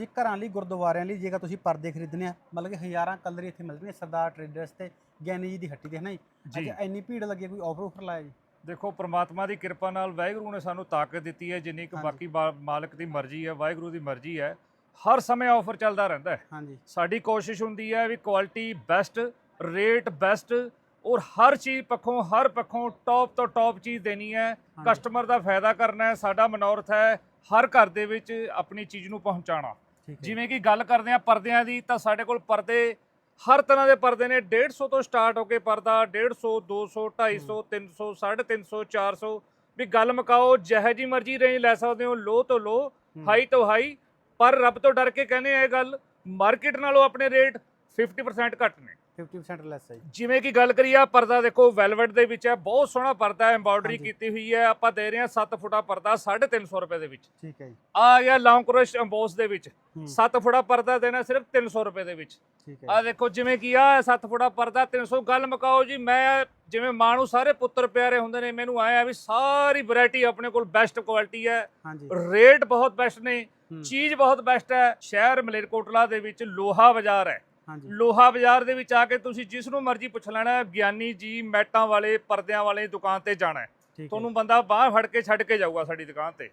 ਜੀ ਘਰਾਂ ਲਈ ਗੁਰਦੁਆਰਿਆਂ ਲਈ ਜੇਕਰ ਤੁਸੀਂ ਪਰਦੇ ਖਰੀਦਣੇ ਆ ਮਤਲਬ ਕਿ ਹਜ਼ਾਰਾਂ ਕਲਰ ਇੱਥੇ ਮਿਲਦੇ ਨੇ ਸਰਦਾਰ ਟ੍ਰੇਡਰਸ ਤੇ ਗਿਆਨੀ ਜੀ ਦੀ ਹੱਟੀ ਤੇ ਹੈ ਨਾ ਜੀ। ਅੱਜ ਇੰਨੀ ਭੀੜ ਲੱਗੀ ਕੋਈ ਆਫਰ ਆਫਰ ਲਾਇਆ ਜੀ? ਦੇਖੋ ਪ੍ਰਮਾਤਮਾ ਦੀ ਕਿਰਪਾ ਨਾਲ ਵਾਹਿਗੁਰੂ ਨੇ ਸਾਨੂੰ ਤਾਕਤ ਦਿੱਤੀ ਹੈ ਜਿੰਨੀ ਕੁ। ਬਾਕੀ ਮਾਲਕ ਦੀ ਮਰਜ਼ੀ ਹੈ ਵਾਹਿਗੁਰੂ ਦੀ ਮਰਜ਼ੀ ਹੈ ਹਰ ਸਮੇਂ ਆਫਰ ਚੱਲਦਾ ਰਹਿੰਦਾ ਹੈ। ਹਾਂਜੀ। ਸਾਡੀ ਕੋਸ਼ਿਸ਼ ਹੁੰਦੀ ਹੈ ਵੀ ਕੁਆਲਿਟੀ ਬੈਸਟ ਰੇਟ ਬੈਸਟ ਔਰ ਹਰ ਚੀਜ਼ ਪੱਖੋਂ ਹਰ ਪੱਖੋਂ ਟੌਪ ਤੋਂ ਟੌਪ ਚੀਜ਼ ਦੇਣੀ ਹੈ। ਕਸਟਮਰ ਦਾ ਫਾਇਦਾ ਕਰਨਾ ਹੈ ਸਾਡਾ ਮਨੋਰਥ ਹੈ ਹਰ ਘਰ ਦੇ ਵਿੱਚ ਆਪਣੀ ਚੀਜ਼ ਨੂੰ ਪਹੁੰਚਾਉਣਾ। ਜਿਵੇਂ ਕਿ ਗੱਲ ਕਰਦੇ ਆ ਪਰਦਿਆਂ ਦੀ ਤਾਂ ਸਾਡੇ ਕੋਲ ਪਰਦੇ ਹਰ ਤਰ੍ਹਾਂ ਦੇ ਪਰਦੇ ਨੇ। 150 ਤੋਂ ਸਟਾਰਟ ਹੋ ਕੇ ਪਰਦਾ 150 200 250 300 350 400 ਵੀ ਗੱਲ ਮੁਕਾਓ ਜਿਹੇ ਜੀ ਮਰਜ਼ੀ ਰੇਂਜ ਲੈ ਸਕਦੇ ਹੋ ਲੋ ਤੋਂ ਲੋ। ਹਾਈ ਤੋਂ ਹਾਈ ਪਰ ਰੱਬ ਤੋਂ ਡਰ ਕੇ ਕਹਿੰਦੇ ਆ ਇਹ ਗੱਲ ਮਾਰਕੀਟ ਨਾਲੋਂ ਆਪਣੇ ਰੇਟ 50% ਘੱਟ ਨੇ। 50% ਲੈਸ ਹੈ ਜੀ। ਜਿਵੇਂ ਕਿ ਗੱਲ ਕਰੀਏ ਆ ਪਰਦਾ ਦੇਖੋ ਵੈਲਵਟ ਦੇ ਵਿੱਚ ਹੈ ਬਹੁਤ ਸੋਹਣਾ ਪਰਦਾ ਹੈ ਐਮਬਰਾਇਡਰੀ ਹਾਂਜੀ। ਕੀਤੀ ਹੋਈ ਹੈ। ਆਪਾਂ ਦੇ ਰਹੇ ਹਾਂ 7 ਫੁੱਟਾ ਪਰਦਾ 350 ਰੁਪਏ ਦੇ ਵਿੱਚ। ਠੀਕ ਹੈ ਜੀ। ਆ ਗਿਆ ਲੌਂਗ ਕਰੋਸ਼ ਐਮਬੋਸ ਦੇ ਵਿੱਚ। ਹੂੰ, 7 ਫੁੱਟਾ ਪਰਦਾ ਦੇਣਾ ਸਿਰਫ 300 ਰੁਪਏ ਦੇ ਵਿੱਚ। ਠੀਕ ਆ ਦੇਖੋ ਜਿਵੇਂ ਕੀ ਆ 7 ਫੁੱਟਾ ਪਰਦਾ 300 ਗੱਲ ਮੁਕਾਓ ਜੀ ਮੈਂ ਜਿਵੇਂ ਮਾਂ ਨੂੰ ਸਾਰੇ ਪੁੱਤਰ ਪਿਆਰੇ ਹੁੰਦੇ ਨੇ ਮੈਨੂੰ ਆਇਆ ਵੀ ਸਾਰੀ ਵੈਰਾਈਟੀ ਆਪਣੇ ਕੋਲ ਬੈਸਟ ਕੁਆਲਿਟੀ ਹੈ। ਹਾਂਜੀ। ਰੇਟ ਬਹੁਤ ਬੈਸਟ ਨੇ ਹੂੰ, ਚੀਜ਼ ਬਹੁਤ ਬੈਸਟ ਹੈ। ਸ਼ਹਿਰ ਮਲੇਰਕੋਟਲਾ ਦੇ ਵਿੱਚ ਲੋਹਾ ਬਾਜ਼ਾਰ ਹੈ। ਲੋਹਾ ਬਾਜ਼ਾਰ ਦੇ ਵਿੱਚ ਆ ਕੇ ਤੁਸੀਂ ਜਿਸ ਨੂੰ ਮਰਜ਼ੀ ਪੁੱਛ ਲੈਣਾ ਹੈ, ਗਿਆਨੀ ਜੀ ਮੈਟਾਂ ਵਾਲੇ ਪਰਦਿਆਂ ਵਾਲੇ ਦੁਕਾਨ ਤੇ ਜਾਣਾ ਤੁਹਾਨੂੰ ਬੰਦਾ ਬਾਹਰ ਫੜ ਕੇ ਛੱਡ ਕੇ ਜਾਊਗਾ ਸਾਡੀ ਦੁਕਾਨ ਤੇ।